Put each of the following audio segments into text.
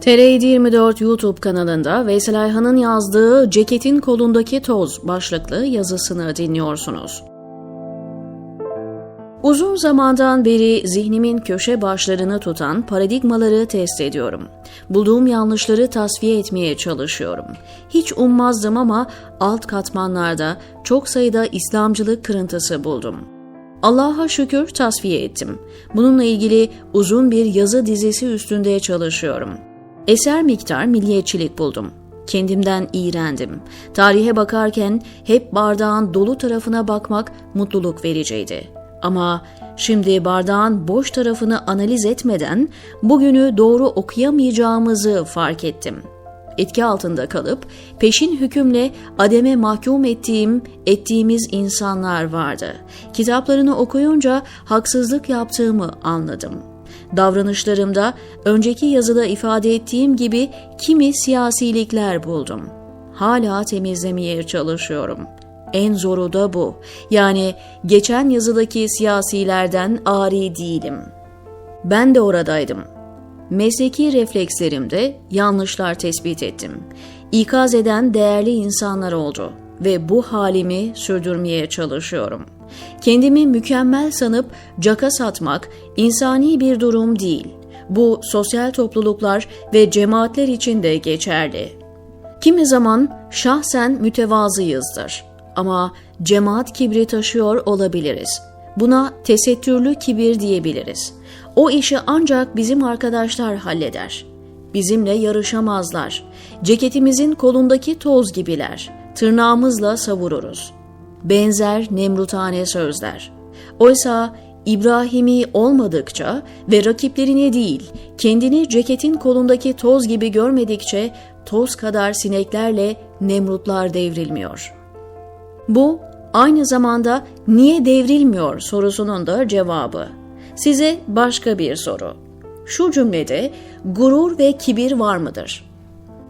TR 24 YouTube kanalında Veysel Ayhan'ın yazdığı Ceketin Kolundaki Toz başlıklı yazısını dinliyorsunuz. Uzun zamandan beri zihnimin köşe başlarını tutan paradigmaları test ediyorum. Bulduğum yanlışları tasfiye etmeye çalışıyorum. Hiç ummazdım ama alt katmanlarda çok sayıda İslamcılık kırıntısı buldum. Allah'a şükür tasfiye ettim. Bununla ilgili uzun bir yazı dizisi üstünde çalışıyorum. Eser miktar milliyetçilik buldum. Kendimden iğrendim. Tarihe bakarken hep bardağın dolu tarafına bakmak mutluluk vericiydi. Ama şimdi bardağın boş tarafını analiz etmeden bugünü doğru okuyamayacağımızı fark ettim. Etki altında kalıp peşin hükümle ademe mahkum ettiğim, ettiğimiz insanlar vardı. Kitaplarını okuyunca haksızlık yaptığımı anladım. Davranışlarımda önceki yazıda ifade ettiğim gibi kimi siyasilikler buldum. Hala temizlemeye çalışıyorum. En zoru da bu. Yani geçen yazıdaki siyasilerden ari değilim. Ben de oradaydım. Mesleki reflekslerimde yanlışlar tespit ettim. İkaz eden değerli insanlar oldu ve bu halimi sürdürmeye çalışıyorum. Kendimi mükemmel sanıp caka satmak insani bir durum değil. Bu sosyal topluluklar ve cemaatler için de geçerli. Kimi zaman şahsen mütevazıyızdır ama cemaat kibri taşıyor olabiliriz. Buna tesettürlü kibir diyebiliriz. O işi ancak bizim arkadaşlar halleder. Bizimle yarışamazlar. Ceketimizin kolundaki toz gibiler. Tırnağımızla savururuz. Benzer nemrutane sözler. Oysa İbrahimi olmadıkça ve rakiplerini değil, kendini ceketin kolundaki toz gibi görmedikçe toz kadar sineklerle nemrutlar devrilmiyor. Bu aynı zamanda niye devrilmiyor sorusunun da cevabı. Size başka bir soru. Şu cümlede gurur ve kibir var mıdır?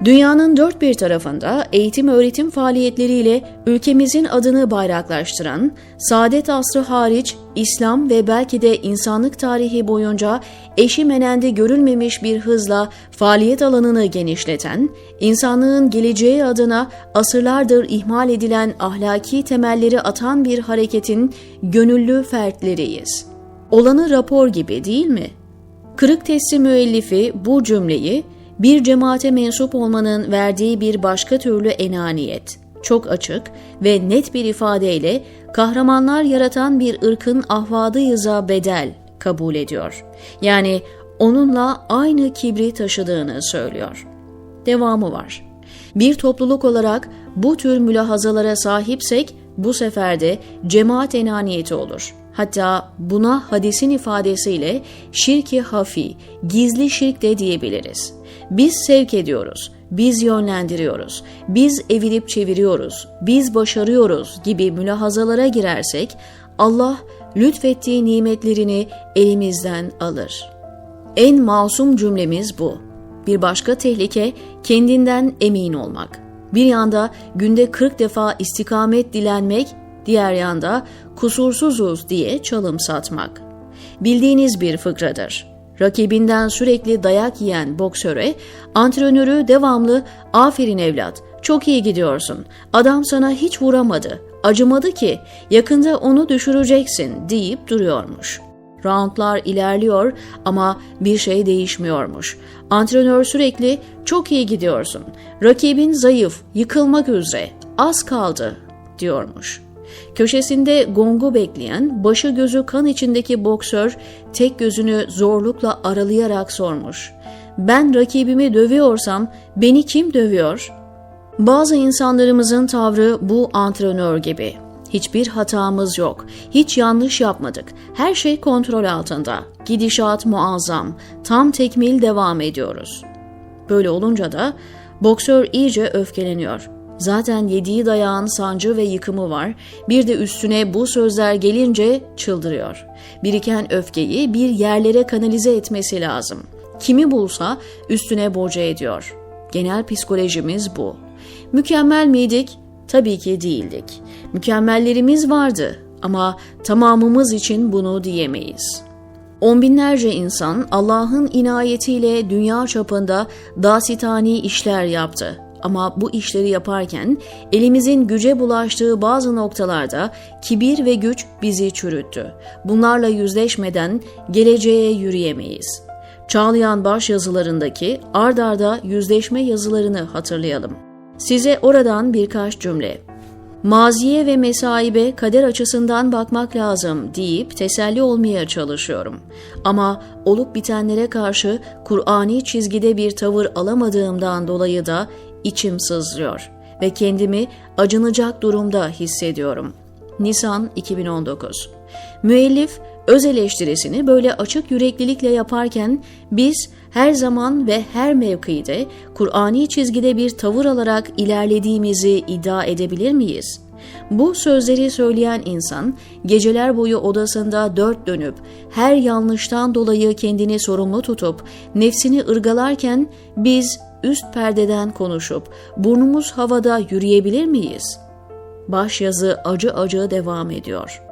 Dünyanın dört bir tarafında eğitim öğretim faaliyetleriyle ülkemizin adını bayraklaştıran, saadet asrı hariç İslam ve belki de insanlık tarihi boyunca eşi menendi görülmemiş bir hızla faaliyet alanını genişleten, insanlığın geleceği adına asırlardır ihmal edilen ahlaki temelleri atan bir hareketin gönüllü fertleriyiz. Olanı rapor gibi değil mi? Kırık testi müellifi bu cümleyi bir cemaate mensup olmanın verdiği bir başka türlü enaniyet, çok açık ve net bir ifadeyle kahramanlar yaratan bir ırkın ahvadıyıza bedel kabul ediyor. Yani onunla aynı kibri taşıdığını söylüyor. Devamı var. Bir topluluk olarak bu tür mülahazalara sahipsek bu sefer de cemaat enaniyeti olur. Hatta buna hadisin ifadesiyle şirki hafi, gizli şirk de diyebiliriz. Biz sevk ediyoruz, biz yönlendiriyoruz, biz evirip çeviriyoruz, biz başarıyoruz gibi mülahazalara girersek Allah lütfettiği nimetlerini elimizden alır. En masum cümlemiz bu. Bir başka tehlike kendinden emin olmak. Bir yanda günde 40 defa istikamet dilenmek, diğer yanda kusursuzuz diye çalım satmak. Bildiğiniz bir fıkradır. Rakibinden sürekli dayak yiyen boksöre antrenörü devamlı "Aferin evlat, çok iyi gidiyorsun. Adam sana hiç vuramadı, acımadı ki. Yakında onu düşüreceksin." deyip duruyormuş. Roundlar ilerliyor ama bir şey değişmiyormuş. Antrenör sürekli "Çok iyi gidiyorsun. Rakibin zayıf, yıkılmak üzere. Az kaldı." diyormuş. Köşesinde gongu bekleyen, başı gözü kan içindeki boksör tek gözünü zorlukla aralayarak sormuş. Ben rakibimi dövüyorsam beni kim dövüyor? Bazı insanlarımızın tavrı bu antrenör gibi. Hiçbir hatamız yok. Hiç yanlış yapmadık. Her şey kontrol altında. Gidişat muazzam. Tam tekmil devam ediyoruz. Böyle olunca da boksör iyice öfkeleniyor. Zaten yediği dayağın sancı ve yıkımı var. Bir de üstüne bu sözler gelince çıldırıyor. Biriken öfkeyi bir yerlere kanalize etmesi lazım. Kimi bulsa üstüne boca ediyor. Genel psikolojimiz bu. Mükemmel miydik? Tabii ki değildik. Mükemmellerimiz vardı ama tamamımız için bunu diyemeyiz. On binlerce insan Allah'ın inayetiyle dünya çapında dasitani işler yaptı. Ama bu işleri yaparken elimizin güce bulaştığı bazı noktalarda kibir ve güç bizi çürüttü. Bunlarla yüzleşmeden geleceğe yürüyemeyiz. Çağlayan baş yazılarındaki ard arda yüzleşme yazılarını hatırlayalım. Size oradan birkaç cümle. Maziye ve mesaibe kader açısından bakmak lazım deyip teselli olmaya çalışıyorum. Ama olup bitenlere karşı Kur'ani çizgide bir tavır alamadığımdan dolayı da içim sızlıyor ve kendimi acınacak durumda hissediyorum. Nisan 2019 Müellif öz eleştirisini böyle açık yüreklilikle yaparken biz her zaman ve her mevkide Kur'ani çizgide bir tavır alarak ilerlediğimizi iddia edebilir miyiz? Bu sözleri söyleyen insan geceler boyu odasında dört dönüp her yanlıştan dolayı kendini sorumlu tutup nefsini ırgalarken biz üst perdeden konuşup burnumuz havada yürüyebilir miyiz? Başyazı acı acı devam ediyor.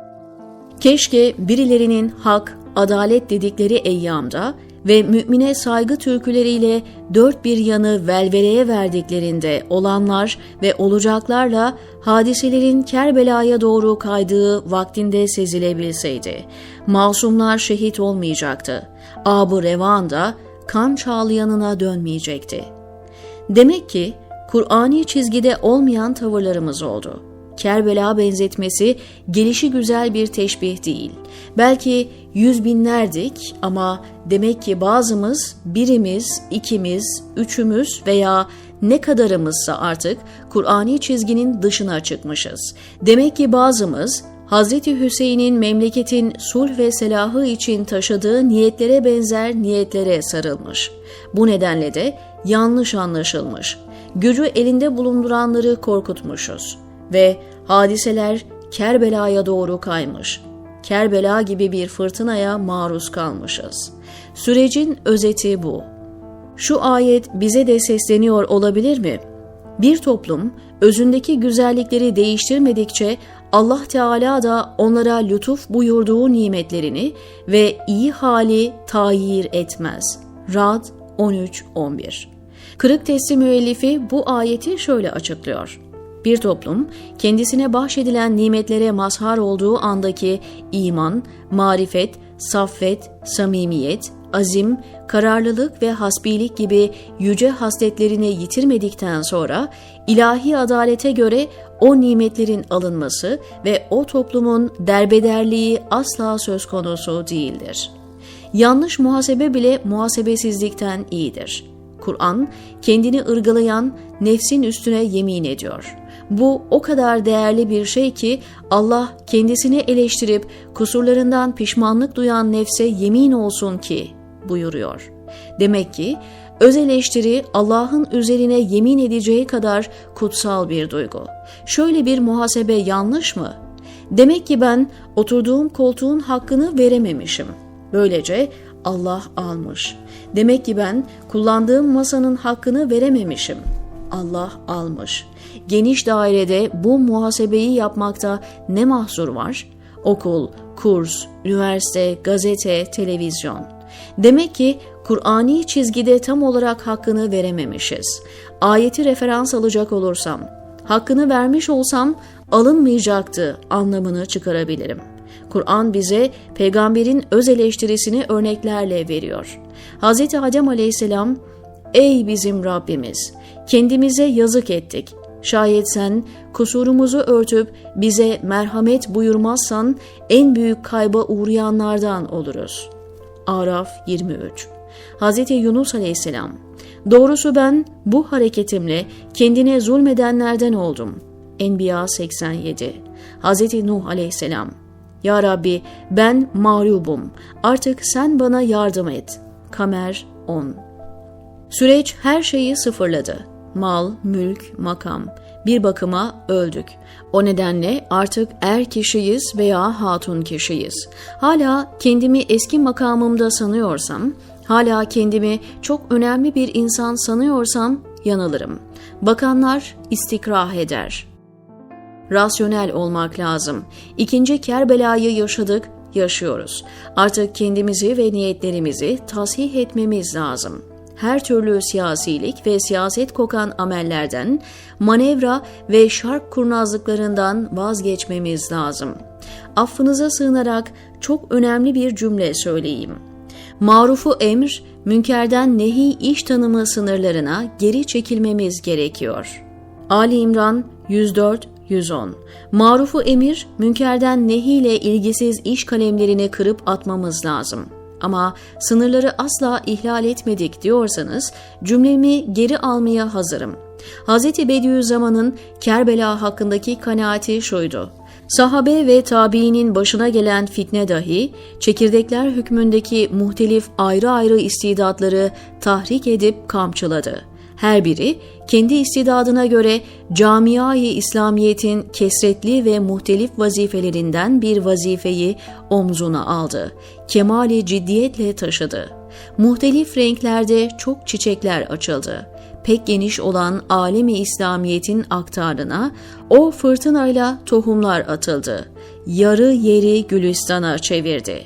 Keşke birilerinin hak, adalet dedikleri eyyamda ve mümine saygı türküleriyle dört bir yanı velveleye verdiklerinde olanlar ve olacaklarla hadiselerin Kerbela'ya doğru kaydığı vaktinde sezilebilseydi. Masumlar şehit olmayacaktı. Abu Revan da kan çağlayanına dönmeyecekti. Demek ki Kur'ani çizgide olmayan tavırlarımız oldu. Kerbela benzetmesi gelişi güzel bir teşbih değil. Belki yüz binlerdik ama demek ki bazımız birimiz, ikimiz, üçümüz veya ne kadarımızsa artık Kur'ani çizginin dışına çıkmışız. Demek ki bazımız Hazreti Hüseyin'in memleketin sulh ve selahı için taşıdığı niyetlere benzer niyetlere sarılmış. Bu nedenle de yanlış anlaşılmış. Gücü elinde bulunduranları korkutmuşuz ve hadiseler Kerbela'ya doğru kaymış. Kerbela gibi bir fırtınaya maruz kalmışız. Sürecin özeti bu. Şu ayet bize de sesleniyor olabilir mi? Bir toplum özündeki güzellikleri değiştirmedikçe Allah Teala da onlara lütuf buyurduğu nimetlerini ve iyi hali tayir etmez. Rad 13-11 Kırık testi müellifi bu ayeti şöyle açıklıyor. Bir toplum kendisine bahşedilen nimetlere mazhar olduğu andaki iman, marifet, saffet, samimiyet, azim, kararlılık ve hasbilik gibi yüce hasletlerini yitirmedikten sonra ilahi adalete göre o nimetlerin alınması ve o toplumun derbederliği asla söz konusu değildir. Yanlış muhasebe bile muhasebesizlikten iyidir. Kur'an kendini ırgalayan nefsin üstüne yemin ediyor.'' Bu o kadar değerli bir şey ki Allah kendisini eleştirip kusurlarından pişmanlık duyan nefse yemin olsun ki buyuruyor. Demek ki öz eleştiri Allah'ın üzerine yemin edeceği kadar kutsal bir duygu. Şöyle bir muhasebe yanlış mı? Demek ki ben oturduğum koltuğun hakkını verememişim. Böylece Allah almış. Demek ki ben kullandığım masanın hakkını verememişim. Allah almış. Geniş dairede bu muhasebeyi yapmakta ne mahsur var? Okul, kurs, üniversite, gazete, televizyon. Demek ki Kur'ani çizgide tam olarak hakkını verememişiz. Ayeti referans alacak olursam, hakkını vermiş olsam alınmayacaktı anlamını çıkarabilirim. Kur'an bize peygamberin öz eleştirisini örneklerle veriyor. Hz. Adem aleyhisselam, Ey bizim Rabbimiz! Kendimize yazık ettik. Şayet sen kusurumuzu örtüp bize merhamet buyurmazsan en büyük kayba uğrayanlardan oluruz. Araf 23 Hz. Yunus aleyhisselam Doğrusu ben bu hareketimle kendine zulmedenlerden oldum. Enbiya 87 Hz. Nuh aleyhisselam Ya Rabbi ben mağlubum artık sen bana yardım et. Kamer 10 Süreç her şeyi sıfırladı mal, mülk, makam. Bir bakıma öldük. O nedenle artık er kişiyiz veya hatun kişiyiz. Hala kendimi eski makamımda sanıyorsam, hala kendimi çok önemli bir insan sanıyorsam yanılırım. Bakanlar istikrah eder. Rasyonel olmak lazım. İkinci Kerbela'yı yaşadık, yaşıyoruz. Artık kendimizi ve niyetlerimizi tasih etmemiz lazım. Her türlü siyasilik ve siyaset kokan amellerden, manevra ve şark kurnazlıklarından vazgeçmemiz lazım. Affınıza sığınarak çok önemli bir cümle söyleyeyim. Marufu emr, münkerden nehi iş tanımı sınırlarına geri çekilmemiz gerekiyor. Ali İmran 104 110. Marufu emir, münkerden nehi ile ilgisiz iş kalemlerini kırıp atmamız lazım. Ama sınırları asla ihlal etmedik diyorsanız cümlemi geri almaya hazırım. Hz. Bediüzzaman'ın Kerbela hakkındaki kanaati şuydu. Sahabe ve tabiinin başına gelen fitne dahi, çekirdekler hükmündeki muhtelif ayrı ayrı istidatları tahrik edip kamçıladı. Her biri kendi istidadına göre camiayı İslamiyet'in kesretli ve muhtelif vazifelerinden bir vazifeyi omzuna aldı. Kemali ciddiyetle taşıdı. Muhtelif renklerde çok çiçekler açıldı pek geniş olan alemi İslamiyet'in aktarına o fırtınayla tohumlar atıldı. Yarı yeri Gülistan'a çevirdi.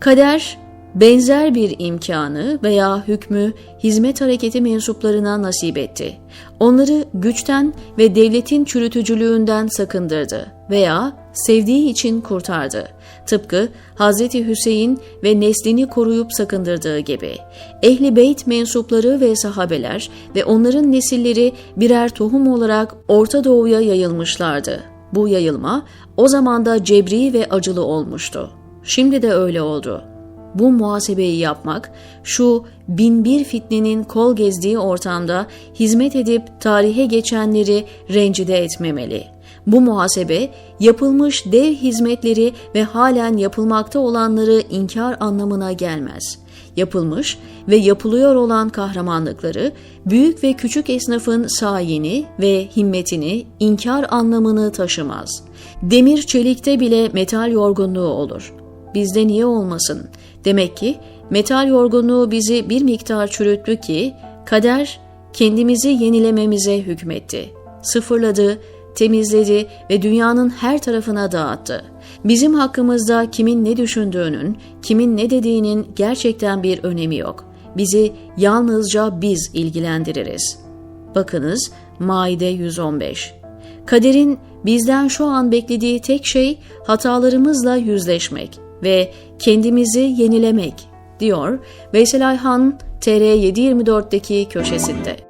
Kader benzer bir imkanı veya hükmü hizmet hareketi mensuplarına nasip etti. Onları güçten ve devletin çürütücülüğünden sakındırdı veya sevdiği için kurtardı. Tıpkı Hz. Hüseyin ve neslini koruyup sakındırdığı gibi. Ehli beyt mensupları ve sahabeler ve onların nesilleri birer tohum olarak Orta Doğu'ya yayılmışlardı. Bu yayılma o zaman da cebri ve acılı olmuştu. Şimdi de öyle oldu. Bu muhasebeyi yapmak, şu binbir fitnenin kol gezdiği ortamda hizmet edip tarihe geçenleri rencide etmemeli. Bu muhasebe, yapılmış dev hizmetleri ve halen yapılmakta olanları inkar anlamına gelmez. Yapılmış ve yapılıyor olan kahramanlıkları, büyük ve küçük esnafın sayini ve himmetini inkar anlamını taşımaz. Demir çelikte bile metal yorgunluğu olur. Bizde niye olmasın? Demek ki metal yorgunluğu bizi bir miktar çürüttü ki kader kendimizi yenilememize hükmetti. Sıfırladı, temizledi ve dünyanın her tarafına dağıttı. Bizim hakkımızda kimin ne düşündüğünün, kimin ne dediğinin gerçekten bir önemi yok. Bizi yalnızca biz ilgilendiririz. Bakınız Maide 115. Kaderin bizden şu an beklediği tek şey hatalarımızla yüzleşmek ve kendimizi yenilemek diyor Veysel Ayhan TR724'deki köşesinde.